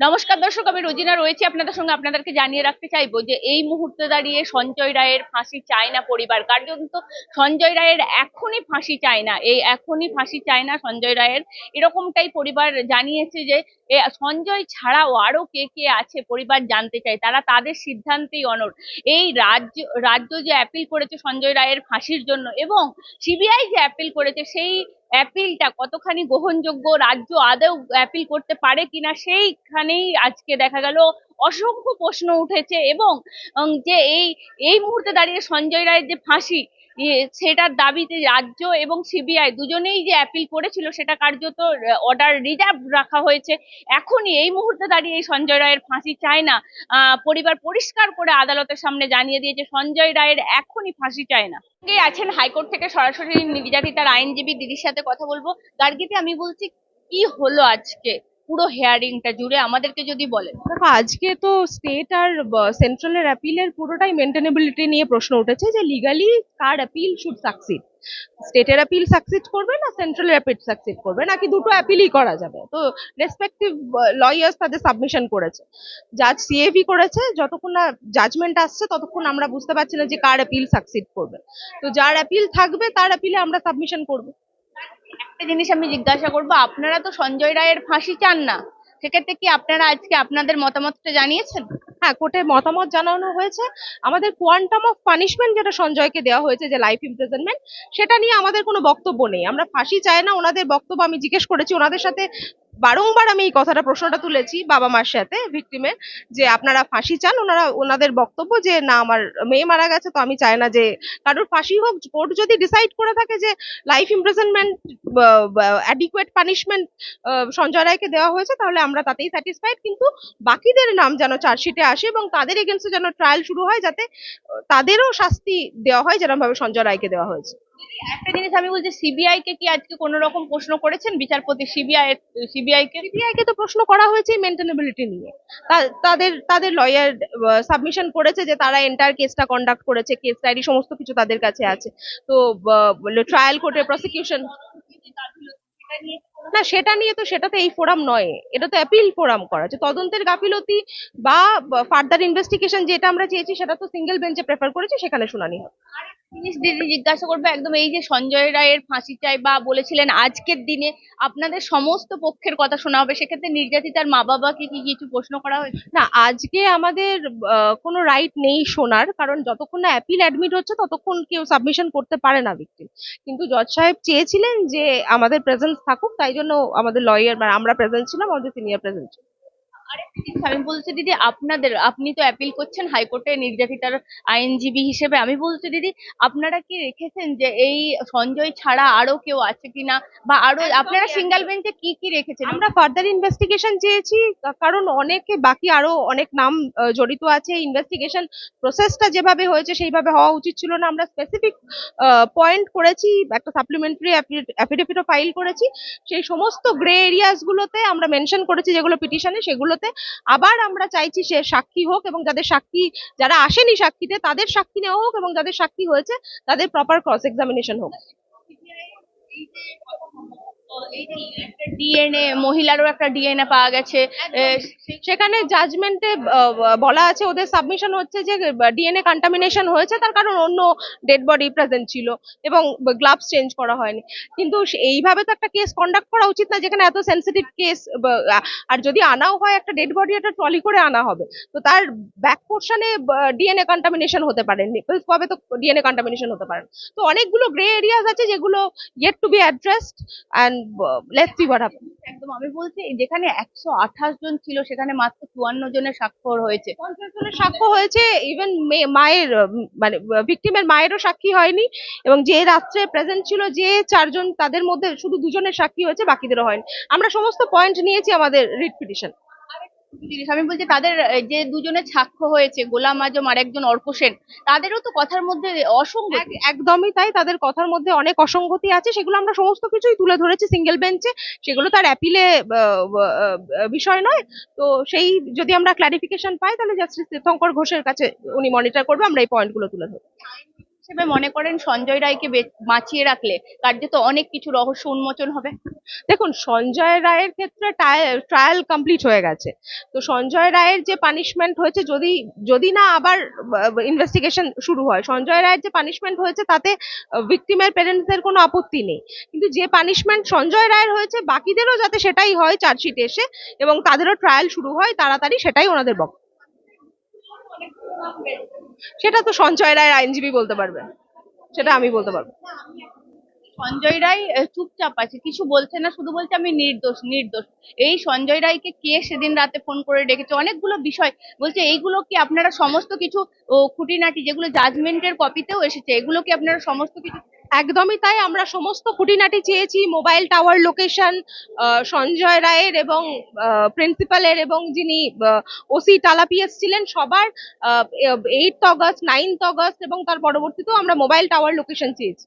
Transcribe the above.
নমস্কার দর্শক, আমি রোজিনা রয়েছে। আপনাদের সঙ্গে আপনাদেরকে জানিয়ে রাখতে চাইব যে এই মুহূর্তে দাঁড়িয়ে সঞ্জয় রায়ের ফাঁসি চায় না পরিবার। কার্যত সঞ্জয় রায়ের এখনই ফাঁসি চায় না। এই এখনই ফাঁসি চায় না সঞ্জয় রায়ের। এরকমটাই পরিবার জানিয়েছে যে সঞ্জয় ছাড়াও আরও কে কে আছে পরিবার জানতে চায়। তারা তাদের সিদ্ধান্তেই অনড়। এই রাজ্য রাজ্য যে অ্যাপিল করেছে সঞ্জয় রায়ের ফাঁসির জন্য এবং সিবিআই যে অ্যাপিল করেছে, সেই অ্যাপিলটা কতখানি গ্রহণযোগ্য, রাজ্য আদৌ অ্যাপিল করতে পারে কিনা সেইখানেই আজকে দেখা গেল অসংখ্য প্রশ্ন উঠেছে এবং যে এই এই মুহূর্তে দাঁড়িয়ে সঞ্জয় রায়ের যে ফাঁসি সেটার দাবিতে রাজ্য এবং সিবিআই দুজনেই যে অ্যাপিল করেছিল, সেটা কার্যত অর্ডার রিজার্ভ রাখা হয়েছে। এখনই এই মুহূর্তে দাঁড়িয়ে এই সঞ্জয় রায়ের ফাঁসি চায় না। পরিবার পরিষ্কার করে আদালতের সামনে জানিয়ে দিয়েছে, সঞ্জয় রায়ের এখনই ফাঁসি চায় না। আছেন হাইকোর্ট থেকে সরাসরি নির্যাতিতার আইনজীবী দিদির সাথে কথা বলব। গার্গীতে আমি বলছি, কি হলো আজকে? পুরো হেয়ারিংটা জুড়ে আমাদেরকে যদি বলেন। দেখো, আজকে তো স্টেট আর সেন্ট্রালের অ্যাপিলের পুরোটাই মেনটেনেবিলিটি নিয়ে প্রশ্ন উঠেছে যে লিগালি কার অ্যাপিল শুড সাকসিড স্টেটের অ্যাপিল সাকসিড করবে না সেন্ট্রালের অ্যাপিল সাকসিড করবে? নাকি দুটো অ্যাপিলই করা যাবে? তো রেসপেক্টিভ লয়ার্স তাদের সাবমিশন করেছে। জাজ সিএভি করেছে, যতক্ষণ না জাজমেন্ট আসছে ততক্ষণ আমরা বুঝতে পারছি না যে কার অ্যাপিল সাকসিড করবে। তো যার অ্যাপিল থাকবে, তার অ্যাপিলে আমরা সাবমিশন করব। একটা জিনিস আমি জিজ্ঞাসা করব, আপনারা তো সঞ্জয় রায়ের ফাঁসি চান না। সেক্ষেত্রে কি আপনারা আজকে আপনাদের মতামতটা জানিয়েছেন? হ্যাঁ কোর্টে মতামত জানানো হয়েছে। আমাদের কোয়ান্টাম অফ পানিশমেন্ট যেটা সঞ্জয়কে দেওয়া হয়েছে যে লাইফ ইমপ্রেজনমেন্ট সেটা নিয়ে আমাদের কোনো বক্তব্য নেই। আমরা ফাঁসি চাই না, ওনাদের বক্তব্য আমি জিজ্ঞেস করেছি। ওনাদের সাথে বারংবার আমি এই কথাটা, প্রশ্নটা তুলেছি বাবা মার সাথে ভিকটিমের যে আপনারা ফাঁসি চান, ওনারা, ওনাদের বক্তব্য যে, না, আমার মেয়ে মারা গেছে, তো আমি চাই না যে কারোর ফাঁসি হোক। কোর্ট যদি ডিসাইড করে থাকে যে life imprisonment adequate punishment Sanjay রায়কে দেওয়া হয়েছে, তাহলে আমরা তাতেই স্যাটিসফাইড কিন্তু বাকিদের নাম যেন চার্জশিটে আসে এবং তাদের এগেনস্টে যেন ট্রায়াল শুরু হয়, যাতে তাদেরও শাস্তি দেওয়া হয় যেরকম ভাবে সঞ্জয় রায়কে দেওয়া হয়েছে। একটা জিনিস আমি বলছি সিবিআই কে কি আজকে কোনো রকম প্রশ্ন করেছেন? বিচারপতি সিবিআই সিবিআই কে? সিবিআই কে তো প্রশ্ন করা হয়েছে মেনটেনেবিলিটি নিয়ে। তাদের তাদের লয়ার সাবমিশন করেছে যে তারা এন্টার কেসটা কন্ডাক্ট করেছে কেস ডায়েরি সমস্ত কিছু তাদের কাছে আছে। তো ট্রায়াল কোর্টে প্রসিকিউশন না সেটা নিয়ে তো সেটা তো এই ফোরাম নয়। এটা তো অ্যাপিল ফোরাম করা আছে তদন্তের গাফিলতি বা ফার্দার ইনভেস্টিগেশন যেটা আমরা চেয়েছি সেটা তো সিঙ্গেল বেঞ্চে প্রেফার করেছি সেখানে শুনানি হবে। জিনিস দিদি জিজ্ঞাসা করব, একদম এই যে সঞ্জয় রায়ের ফাঁসি চাই বা বলেছিলেন আজকের দিনে আপনাদের সমস্ত পক্ষের কথা শোনা হবে, সেক্ষেত্রে নির্যাতিতার মা বাবাকে কি কিছু প্রশ্ন করা হয়েছে? না, আজকে আমাদের কোনো রাইট নেই শোনার, কারণ যতক্ষণ না অ্যাপিল অ্যাডমিট হচ্ছে, ততক্ষণ কেউ সাবমিশন করতে পারে না ভিকটিম কিন্তু জজ সাহেব চেয়েছিলেন যে আমাদের প্রেজেন্স থাকুক, তাই জন্য আমাদের লয়ার মানে আমরা প্রেজেন্ট ছিলাম আমাদের সিনিয়র প্রেজেন্ট ছিল আরেকটা জিনিস আমি বলছি দিদি আপনাদের আপনি তো অ্যাপিল করছেন হাইকোর্টে নির্যাতিতার আইনজীবী হিসেবে। আমি বলছি দিদি আপনারা কি রেখেছেন যে এই সঞ্জয় ছাড়া আরও কেউ আছে কিনা? বা আরও আপনারা সিঙ্গেল বেঞ্চে কি কি রেখেছেন? আমরা ফার্দার ইনভেস্টিগেশন চেয়েছি কারণ অনেকে বাকি আরও অনেক নাম জড়িত আছে। ইনভেস্টিগেশন প্রসেসটা যেভাবে হয়েছে সেইভাবে হওয়া উচিত ছিল না। আমরা স্পেসিফিক পয়েন্ট করেছি একটা সাপ্লিমেন্টারি অ্যাফিডেভিটও ফাইল করেছি। সেই সমস্ত গ্রে এরিয়াস গুলোতে আমরা মেনশন করেছি যেগুলো পিটিশনে সেগুলোতে আবার আমরা চাইছি সে সাক্ষী হোক এবং যাদের সাক্ষী, যারা আসেনি সাক্ষীতে, তাদের সাক্ষী নেওয়া হোক এবং যাদের সাক্ষী হয়েছে, তাদের প্রপার ক্রস এক্সামিনেশন হোক। ডিএনএ মহিলারও একটা ডিএনএ পাওয়া গেছে। সেখানে জাজমেন্টে বলা আছে ওদের সাবমিশন হচ্ছে যে ডিএনএ কন্টামিনেশন হয়েছে তার কারণ অন্য ডেড বডি প্রেজেন্ট ছিল এবং গ্লাভস চেঞ্জ করা হয়নি। কিন্তু এইভাবে তো একটা কেস কন্ডাক্ট করা উচিত না যেখানে এত সেন্সিটিভ কেস আর যদি আনাও হয় একটা ডেড বডি একটা ট্রলি করে আনা হবে। তো তার ব্যাক পোর্শনে ডিএনএ কন্টামিনেশন হতে পারে নিপলস কবে তো ডিএনএ কন্টামিনেশন হতে পারে। না। তো অনেকগুলো গ্রে এরিয়াস আছে যেগুলো yet to be addressed and let's see what happen একদম, আমি বলছি, যেখানে একশো আঠাশ জন ছিল, সেখানে মাত্র চুয়ান্ন জনের স্বাক্ষর হয়েছে। পঞ্চাশ জনের সাক্ষ্য হয়েছে ইভেন মায়ের মানে ভিকটিমের মায়েরও সাক্ষী হয়নি, এবং যে রাত্রে প্রেজেন্ট ছিল, যে চারজন, তাদের মধ্যে শুধু দুজনের সাক্ষী হয়েছে, বাকিদেরও হয়নি। আমরা সমস্ত পয়েন্ট নিয়েছি আমাদের রিট পিটিশন আমি বলছি তাদের যে দুজনের সাক্ষ্য হয়েছে, গোলাম আজম আর একজন অর্ক সেন, তাদেরও তো কথার মধ্যে অসঙ্গতি। একদমই তাই, তাদের কথার মধ্যে অনেক অসঙ্গতি আছে, সেগুলো আমরা সমস্ত কিছুই তুলে ধরেছি সিঙ্গেল বেঞ্চে সেগুলো তার অ্যাপিলে বিষয় নয়। তো সেই যদি আমরা ক্লারিফিকেশন পাই, তাহলে জাস্টিস তীর্থঙ্কর ঘোষের কাছে উনি মনিটর করবে, আমরা এই পয়েন্টগুলো তুলে ধরবো। হিসেবে মনে করেন সঞ্জয় রায়কে বাঁচিয়ে রাখলে কার্যত অনেক কিছু রহস্য উন্মোচন হবে। দেখুন, সঞ্জয় রায়ের ক্ষেত্রে ট্রায়াল কমপ্লিট হয়ে গেছে। তো সঞ্জয় রায়ের যে পানিশমেন্ট হয়েছে, যদি যদি না আবার ইনভেস্টিগেশন শুরু হয়, সঞ্জয় রায়ের যে পানিশমেন্ট হয়েছে, তাতে ভিকটিমের প্যারেন্টসদের কোনো আপত্তি নেই। কিন্তু যে পানিশমেন্ট সঞ্জয় রায়ের হয়েছে, বাকিদেরও যাতে সেটাই হয় চার্জশিট এসে এবং তাদেরও ট্রায়াল শুরু হয়, তাড়াতাড়ি সেটাই ওনাদের বক্তব্য। সেটা তো সঞ্চয় রায়ের আইনজীবী বলতে পারবে সেটা আমি বলতে পারব। সঞ্জয় রায় চুপচাপ আছে। কিছু বলছে না, শুধু বলছে, আমি নির্দোষ নির্দোষ। এই সঞ্জয় রায়কে কে সেদিন রাতে ফোন করে ডেকেছে? অনেকগুলো বিষয়। বলছে, এইগুলো কি আপনারা সমস্ত কিছু খুঁটিনাটি যেগুলো জাজমেন্টের কপিতেও এসেছে, এগুলো কি আপনারা সমস্ত কিছু একদমই তাই, আমরা সমস্ত খুঁটিনাটি চেয়েছি মোবাইল টাওয়ার লোকেশন সঞ্জয় রায়ের এবং প্রিন্সিপালের এবং যিনি ওসি টালাপিএস ছিলেন সবার এইট অগস্ট নাইনথ অগস্ট এবং তার পরবর্তীতেও আমরা মোবাইল টাওয়ার লোকেশন চেয়েছি।